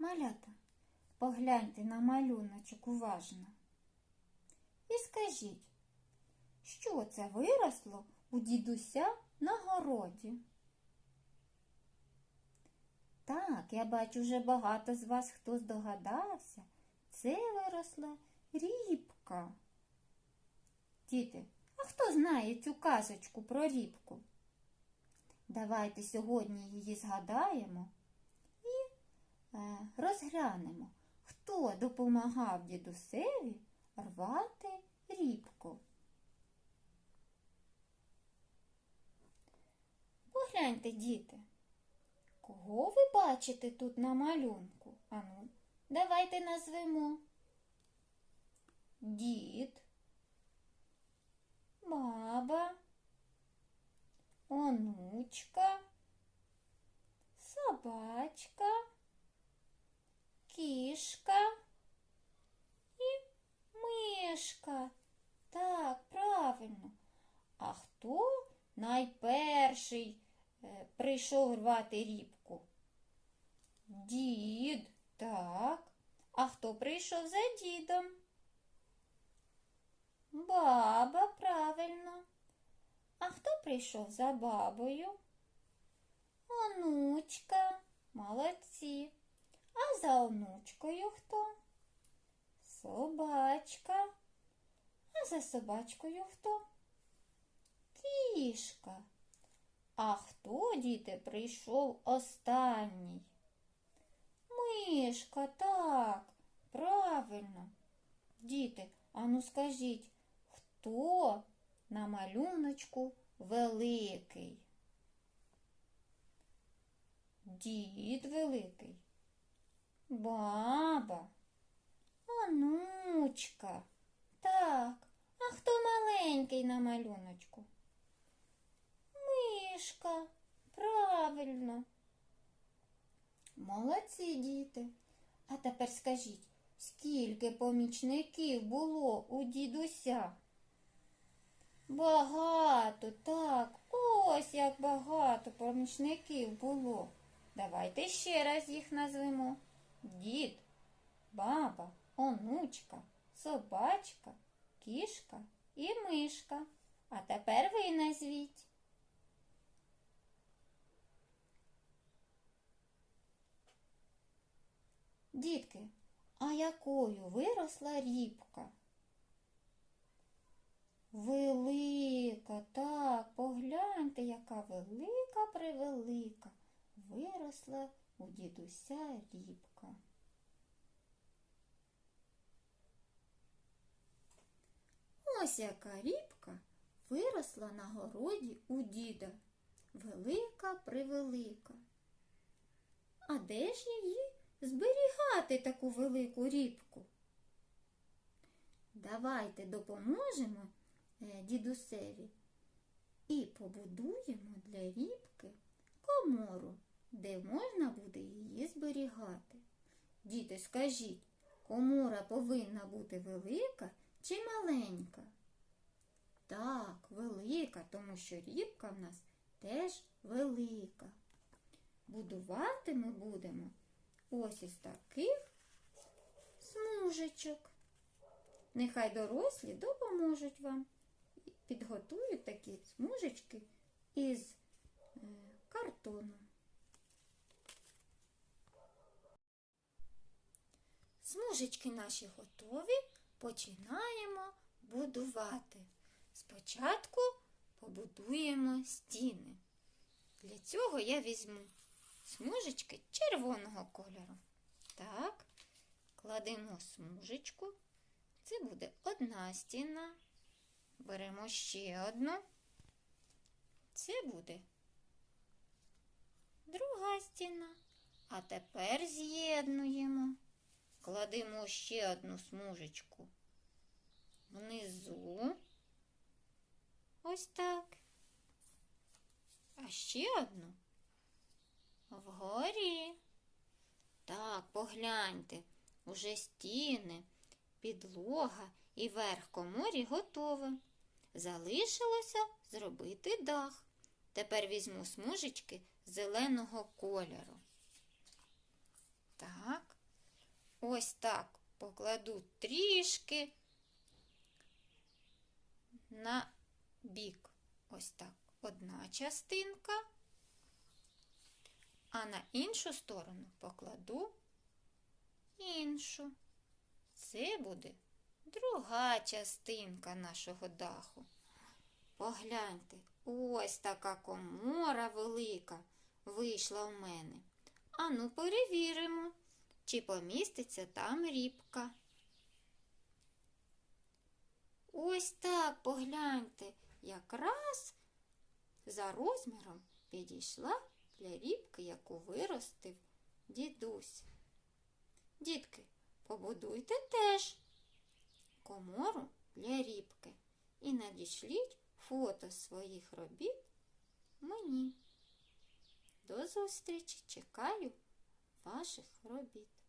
Малята, погляньте на малюночок уважно. І скажіть, що це виросло у дідуся на городі? Так, я бачу вже багато з вас, хто здогадався. Це виросла рібка. Діти, а хто знає цю казочку про рібку? Давайте сьогодні її згадаємо розглянемо, хто допомагав дідусеві рвати рібку. Погляньте, діти, кого ви бачите тут на малюнку? Ану, давайте назвемо. Дід, баба, онучка, собачка, кішка і мишка. Так, правильно. А хто найперший е, прийшов рвати рібку? Дід, так. А хто прийшов за дідом? Баба, правильно. А хто прийшов за бабою? Онучка, молодці. А за онучкою хто? Собачка. А за собачкою хто? Кішка. А хто, діти, прийшов останній? Мишка, так, правильно. Діти, ану скажіть, хто на малюночку великий? Дід великий, баба, онучка. Так, а хто маленький на малюночку? Мишка, правильно. Молодці діти. А тепер скажіть, скільки помічників було у дідуся? Багато, так, ось як багато помічників було. Давайте ще раз їх назвемо. Дід, баба, онучка, собачка, кішка і мишка. А тепер ви назвіть. Дітки, а якою виросла рібка? Велика, так, погляньте, яка велика превелика виросла у дідуся рібка. Ось яка рібка виросла на городі у діда. Велика превелика. А де ж її зберігати таку велику рібку? Давайте допоможемо е, дідусеві і побудуємо для рібки комору, де можна буде її зберігати. Діти, скажіть, комора повинна бути велика чи маленька? Так, велика, тому що рібка в нас теж велика. Будувати ми будемо ось із таких смужечок. Нехай дорослі допоможуть вам. Підготують такі смужечки із Смужечки наші готові. Починаємо будувати. Спочатку побудуємо стіни. Для цього я візьму смужечки червоного кольору. Так, кладемо смужечку. Це буде одна стіна. Беремо ще одну. Це буде друга стіна. А тепер з'єднуємо. Кладемо ще одну смужечку внизу. Ось так. А ще одну вгорі. Так, погляньте, уже стіни, підлога і верх коморі готові. Залишилося зробити дах. Тепер візьму смужечки зеленого кольору. Так, ось так покладу трішки на бік. Ось так. Одна частинка, а на іншу сторону покладу іншу. Це буде друга частинка нашого даху. Погляньте, ось така комора велика вийшла у мене. Ану, перевіримо, чи поміститься там рібка. Ось так, погляньте, якраз за розміром підійшла для рібки, яку виростив дідусь. Дітки, побудуйте теж комору для рібки і надішліть фото своїх робіт мені. До зустрічі! Чекаю ваших робіт.